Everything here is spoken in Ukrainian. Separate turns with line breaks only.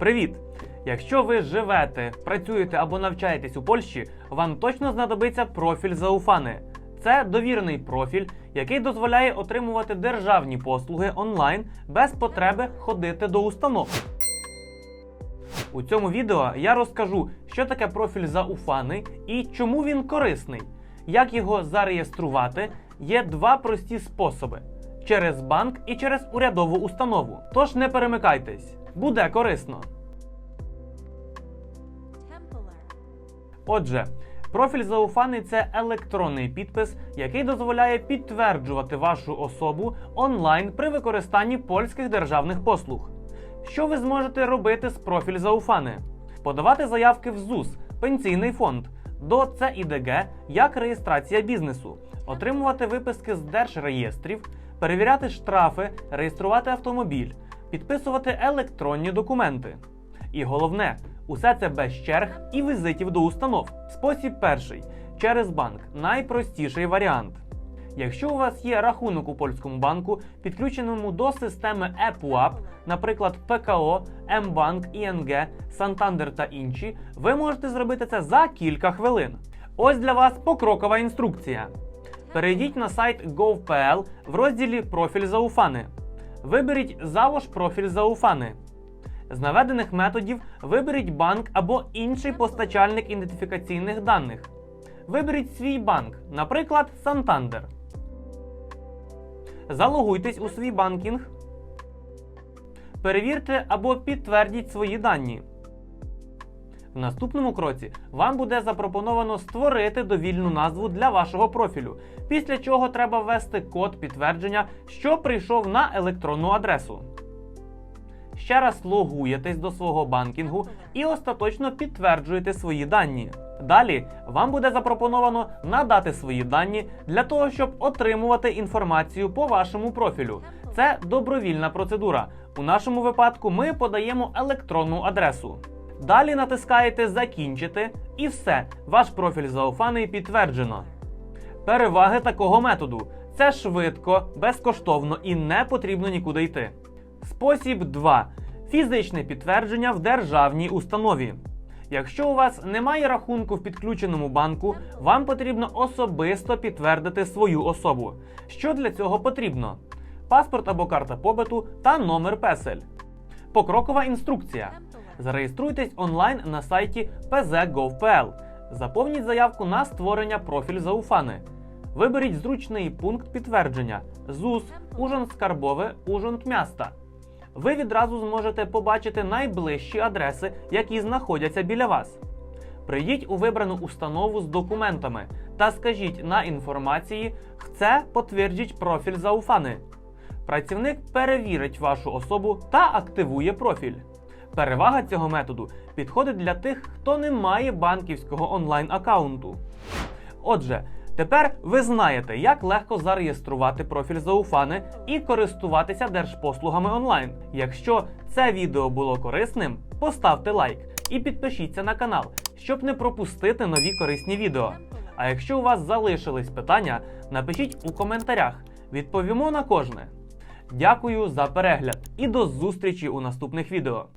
Привіт! Якщо ви живете, працюєте або навчаєтесь у Польщі, вам точно знадобиться профіль Зауфани. Це довірений профіль, який дозволяє отримувати державні послуги онлайн без потреби ходити до установ. У цьому відео я розкажу, що таке профіль Зауфани і чому він корисний. Як його зареєструвати, є два прості способи: через банк і через урядову установу. Тож не перемикайтесь, буде корисно. Отже, профіль Зауфани це електронний підпис, який дозволяє підтверджувати вашу особу онлайн при використанні польських державних послуг. Що ви зможете робити з профіль Зауфани? Подавати заявки в ЗУС, пенсійний фонд, до ЦІДГ як реєстрація бізнесу, отримувати виписки з держреєстрів, перевіряти штрафи, реєструвати автомобіль, підписувати електронні документи. І головне, усе це без черг і візитів до установ. Спосіб перший через банк найпростіший варіант. Якщо у вас є рахунок у польському банку, підключеному до системи ЕПУАП, наприклад, ПКО, Мбанк, ІНГ, Сантандер та інші, ви можете зробити це за кілька хвилин. Ось для вас покрокова інструкція. Перейдіть на сайт gov.pl в розділі Профіль Зауфани. Виберіть Завож профіль Зауфани. З наведених методів виберіть банк або інший постачальник ідентифікаційних даних. Виберіть свій банк, наприклад, Santander. Залогуйтесь у свій банкінг. Перевірте або підтвердіть свої дані. В наступному кроці вам буде запропоновано створити довільну назву для вашого профілю, після чого треба ввести код підтвердження, що прийшов на електронну адресу. Ще раз логуєтесь до свого банкінгу і остаточно підтверджуєте свої дані. Далі вам буде запропоновано надати свої дані для того, щоб отримувати інформацію по вашому профілю. Це добровільна процедура. У нашому випадку ми подаємо електронну адресу. Далі натискаєте Закінчити і все, ваш профіль зауфаний підтверджено. Переваги такого методу це швидко, безкоштовно і не потрібно нікуди йти. Спосіб 2. Фізичне підтвердження в державній установі. Якщо у вас немає рахунку в підключеному банку, вам потрібно особисто підтвердити свою особу. Що для цього потрібно? Паспорт або карта побиту та номер песель. Покрокова інструкція. Зареєструйтесь онлайн на сайті pz.gov.pl. Заповніть заявку на створення профіль Зауфани. Виберіть зручний пункт підтвердження ЗУС, Ужин Скарбове, Ужин Мяста. Ви відразу зможете побачити найближчі адреси, які знаходяться біля вас. Прийдіть у вибрану установу з документами та скажіть на інформації «Хце потвердіть профіль Зауфани». Працівник перевірить вашу особу та активує профіль. Перевага цього методу підходить для тих, хто не має банківського онлайн-аккаунту. Отже, тепер ви знаєте, як легко зареєструвати профіль Зауфани і користуватися держпослугами онлайн. Якщо це відео було корисним, поставте лайк і підпишіться на канал, щоб не пропустити нові корисні відео. А якщо у вас залишились питання, напишіть у коментарях. Відповімо на кожне. Дякую за перегляд і до зустрічі у наступних відео.